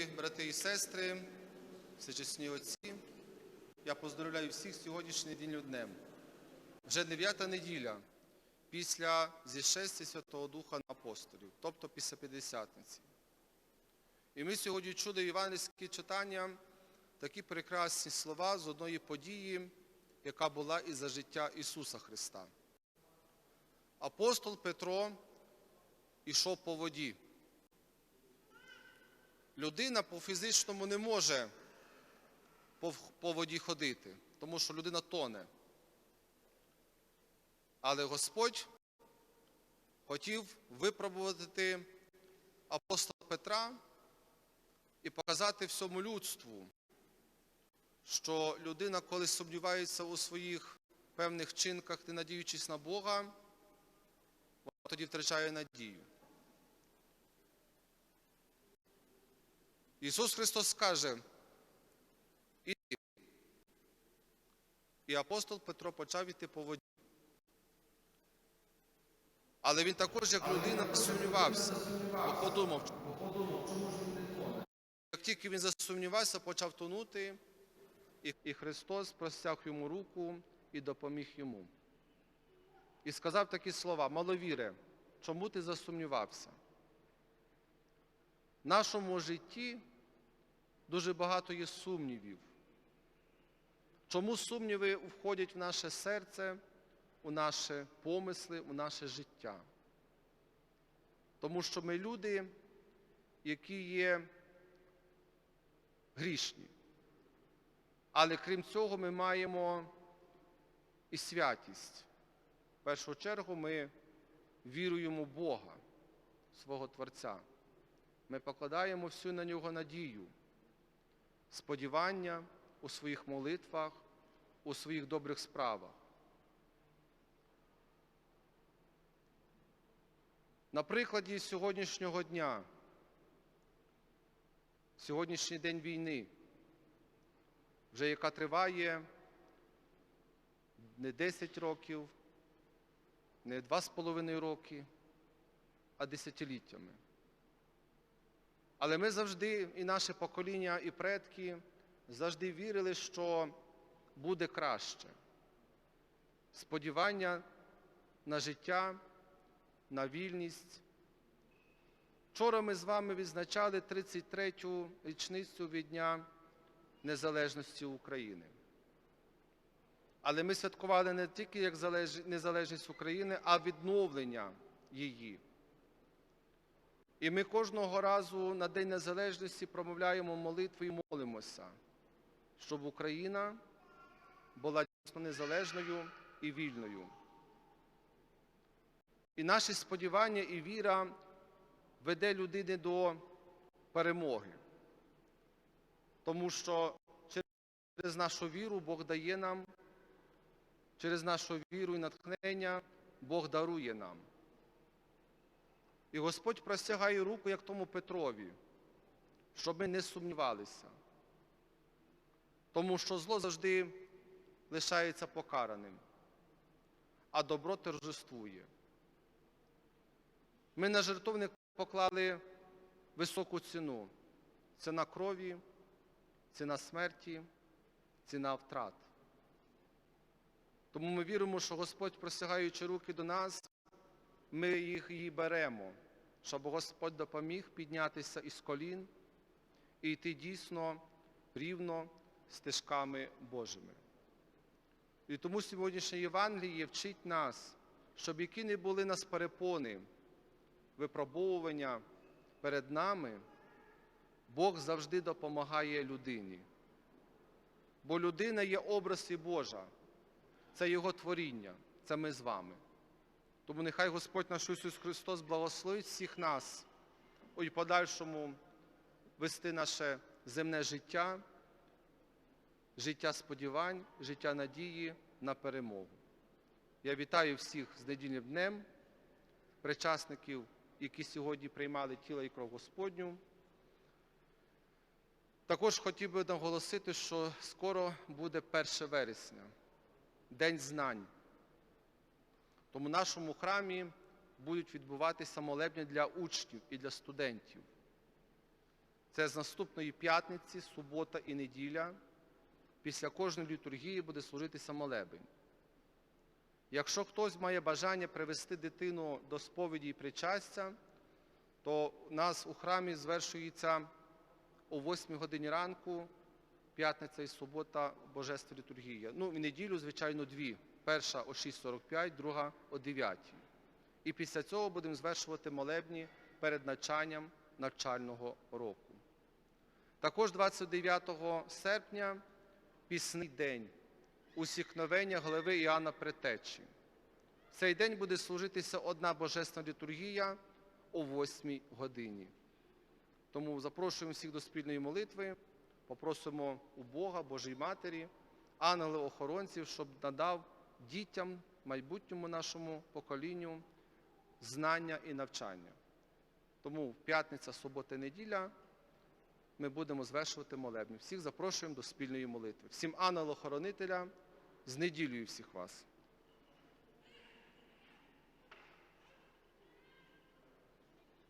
Дорогі брати і сестри, всечесні отці, я поздравляю всіх сьогоднішнім недільним днем. Вже дев'ята неділя після зішестя Святого Духа на апостолів, тобто після П'ятдесятниці. І ми сьогодні чули в Івангельські читання такі прекрасні слова з одної події, яка була і за життя Ісуса Христа. Апостол Петро ішов по воді. Людина по фізичному не може по, воді ходити, тому що людина тоне. Але Господь хотів випробувати апостола Петра і показати всьому людству, що людина, коли сумнівається у своїх певних чинках, не надіючись на Бога, вона тоді втрачає надію. Ісус Христос каже, іди. І апостол Петро почав іти по воді. Але він також, як людина, сумнівався, бо подумав, як тільки він засумнівався, почав тонути, і Христос простяг йому руку і допоміг йому. І сказав такі слова: маловіре, чому ти засумнівався? В нашому житті дуже багато є сумнівів. Чому сумніви входять в наше серце, у наші помисли, у наше життя? Тому що ми люди, які є грішні. Але крім цього, ми маємо і святість. В першу чергу ми віруємо в Бога, свого Творця. Ми покладаємо всю на нього надію, сподівання у своїх молитвах, у своїх добрих справах. На прикладі сьогоднішнього дня, сьогоднішній день війни, вже яка триває не 10 років, не 2,5 роки, а десятиліттями. Але ми завжди, і наше покоління, і предки завжди вірили, що буде краще. Сподівання на життя, на вільність. Вчора ми з вами відзначали 33-ю річницю від Дня Незалежності України. Але ми святкували не тільки як незалежність України, а відновлення її. І ми кожного разу на День Незалежності промовляємо молитву і молимося, щоб Україна була дійсно незалежною і вільною. І наші сподівання і віра веде людини до перемоги. Тому що через нашу віру Бог дає нам, через нашу віру і натхнення Бог дарує нам. І Господь простягає руку, як тому Петрові, щоб ми не сумнівалися. Тому що зло завжди лишається покараним, а добро торжествує. Ми на жертовник поклали високу ціну. Ціна крові, ціна смерті, ціна втрат. Тому ми віримо, що Господь, простягаючи руки до нас, ми їх її беремо, щоб Господь допоміг піднятися із колін і йти дійсно рівно стежками Божими. І тому сьогоднішнє Євангеліє вчить нас, щоб які не були нас перепони, випробовування перед нами, Бог завжди допомагає людині. Бо людина є образ і Божа, це Його творіння, це ми з вами. Тому нехай Господь наш Ісус Христос благословить всіх нас у подальшому вести наше земне життя, життя сподівань, життя надії на перемогу. Я вітаю всіх з недільним днем, причасників, які сьогодні приймали тіло і кров Господню. Також хотів би наголосити, що скоро буде 1 вересня, День знань. Тому в нашому храмі будуть відбуватися молебні для учнів і для студентів. Це з наступної п'ятниці, субота і неділя. Після кожної літургії буде служитися молебень. Якщо хтось має бажання привести дитину до сповіді і причастя, то у нас у храмі звершується о 8 годині ранку, п'ятниця і субота Божества літургія. Ну, в неділю, звичайно, дві. Перша о 6.45, друга о 9. І після цього будемо звершувати молебні перед навчанням навчального року. Також 29 серпня пісний день усікновення голови Іоанна Претечі. В цей день буде служитися одна божественна літургія о 8 годині. Тому запрошуємо всіх до спільної молитви, попросимо у Бога, Божої Матері, ангелів-охоронців, щоб надав дітям, майбутньому нашому поколінню знання і навчання. Тому п'ятниця, субота, неділя ми будемо звершувати молебні. Всіх запрошуємо до спільної молитви. Всім ангелу-охоронителя з неділею всіх вас.